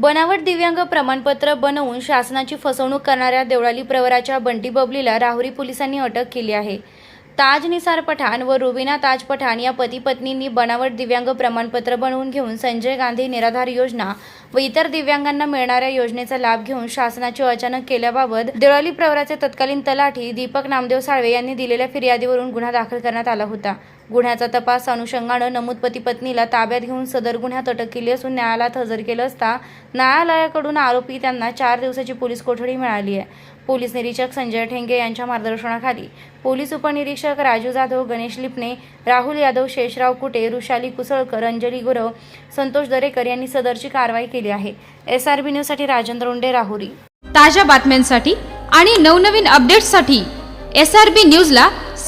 बनावट दिव्यांग प्रमाणपत्र बनवून शासनाची फसवणूक करणाऱ्या देवळाली प्रवराच्या बंटी बबलीला राहुरी पोलिसांनी अटक केली आहे. ताज निसार पठाण व रुबिना ताज पठाण या पती पत्नींनी बनावट दिव्यांग प्रमाणपत्र बनवून घेऊन संजय गांधी निराधार योजना व इतर दिव्यांगांना मिळणाऱ्या योजनेचा लाभ घेऊन शासनाची अचानक केल्याबाबत देवळाली प्रवराचे तत्कालीन तलाठी दीपक नामदेव साळवे यांनी दिलेल्या फिर्यादीवरून गुन्हा दाखल करण्यात आला होता. गुन्ह्याचा तपास अनुषंगानं नमूदपती पत्नीला ताब्यात घेऊन सदर गुन्ह्यात अटक केली असून न्यायालयात हजर केलं असता न्यायालयाकडून आरोपी त्यांना चार दिवसाची पोलीस कोठडी मिळाली आहे. पोलीस निरीक्षक संजय ठेंगे यांच्या मार्गदर्शनाखाली पोलीस उपनिरीक्षक राजू जाधव गणेश लिपणे राहुल यादव शेषराव कुटे रुशाली कुसळकर अंजली गुरव संतोष दरेकर यांनी सदरची कारवाई केली आहे. एस आर बी न्यूजसाठी राजेंद्र उंडे राहुरी. ताज्या बातम्यांसाठी आणि नवनवीन अपडेट्ससाठी एस आर बी न्यूजला